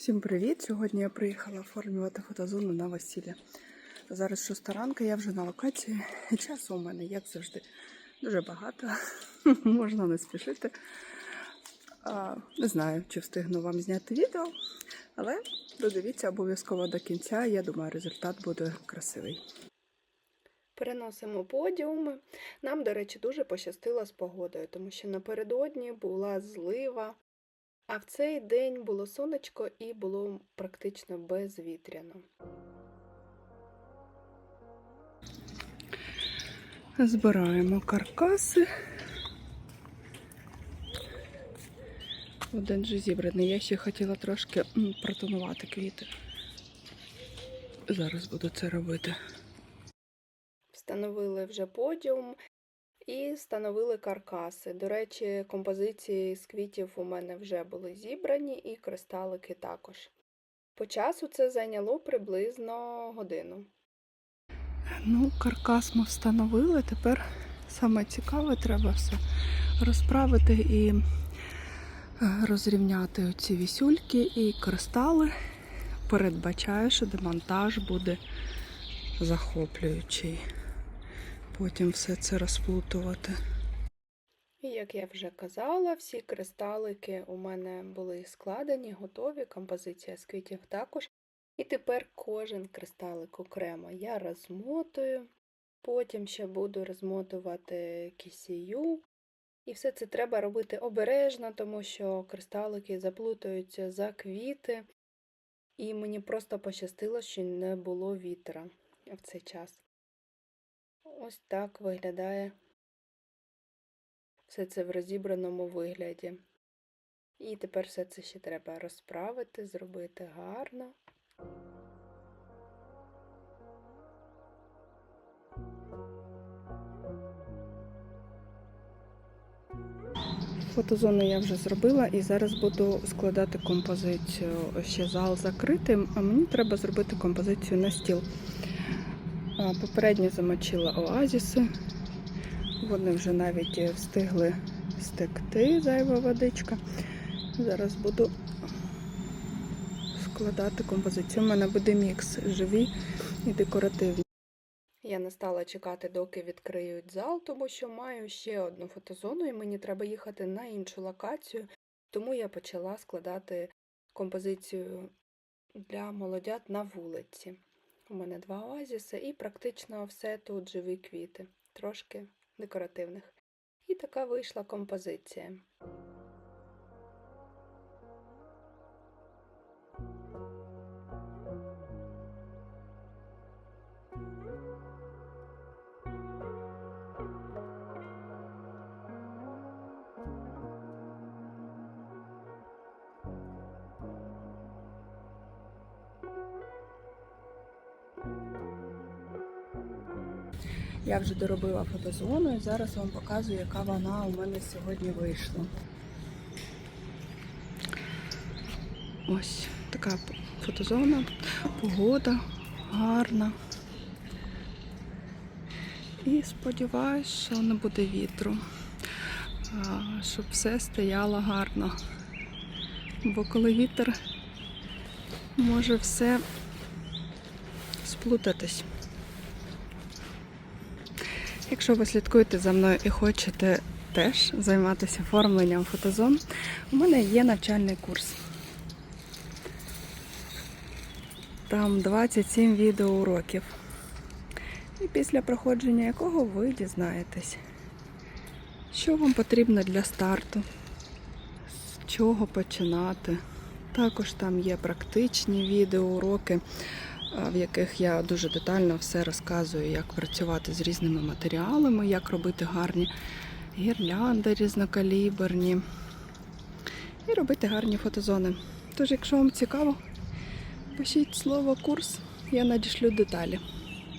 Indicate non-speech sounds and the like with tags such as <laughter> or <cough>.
Всім привіт! Сьогодні я приїхала оформлювати фотозону на весілля. Зараз шоста ранка, я вже на локації. Часу у мене, як завжди, дуже багато. <laughs> Можна не спішити. А, не знаю, чи встигну вам зняти відео, але додивіться обов'язково до кінця. Я думаю, результат буде красивий. Переносимо подіуми. Нам, до речі, дуже пощастило з погодою, тому що напередодні була злива. А в цей день було сонечко і було практично безвітряно. Збираємо каркаси. Один же зібраний. Я ще хотіла трошки протонувати квіти. Зараз буду це робити. Встановили вже подіум і встановили каркаси. До речі, композиції з квітів у мене вже були зібрані, і кристалики також. По часу це зайняло приблизно годину. Ну, каркас ми встановили. Тепер саме цікаве, треба все розправити і е, розрівняти оці вісюльки і кристали. Передбачаю, що демонтаж буде захоплюючий потім все це розплутувати. І як я вже казала, всі кристалики у мене були складені, готові, композиція з квітів також. І тепер кожен кристалик окремо я розмотую, потім ще буду розмотувати кисію. І все це треба робити обережно, тому що кристалики заплутаються за квіти, і мені просто пощастило, що не було вітра в цей час. Ось так виглядає все це в розібраному вигляді. І тепер все це ще треба розправити, зробити гарно. Фотозону я вже зробила і зараз буду складати композицію. Ще зал закритий, а мені треба зробити композицію на стіл. Попередньо замочила оазіси. Вони вже навіть встигли стекти, зайва водичка. Зараз буду складати композицію. У мене буде мікс живі і декоративні. Я не стала чекати, доки відкриють зал, тому що маю ще одну фотозону, і мені треба їхати на іншу локацію. Тому я почала складати композицію для молодят на вулиці. У мене два оазіси і практично все тут живі квіти, трошки декоративних. І така вийшла композиція. Я вже доробила фотозону і зараз вам показую, яка вона у мене сьогодні вийшла. Ось така фотозона, погода гарна. І сподіваюсь, що не буде вітру, щоб все стояло гарно. Бо коли вітер може все сплутатись. Якщо ви слідкуєте за мною і хочете теж займатися оформленням фотозон, у мене є навчальний курс. Там 27 відеоуроків. І після проходження якого ви дізнаєтесь, що вам потрібно для старту, з чого починати. Також там є практичні відеоуроки в яких я дуже детально все розказую, як працювати з різними матеріалами, як робити гарні гірлянди різнокаліберні і робити гарні фотозони. Тож, якщо вам цікаво, пишіть слово курс, я надішлю деталі.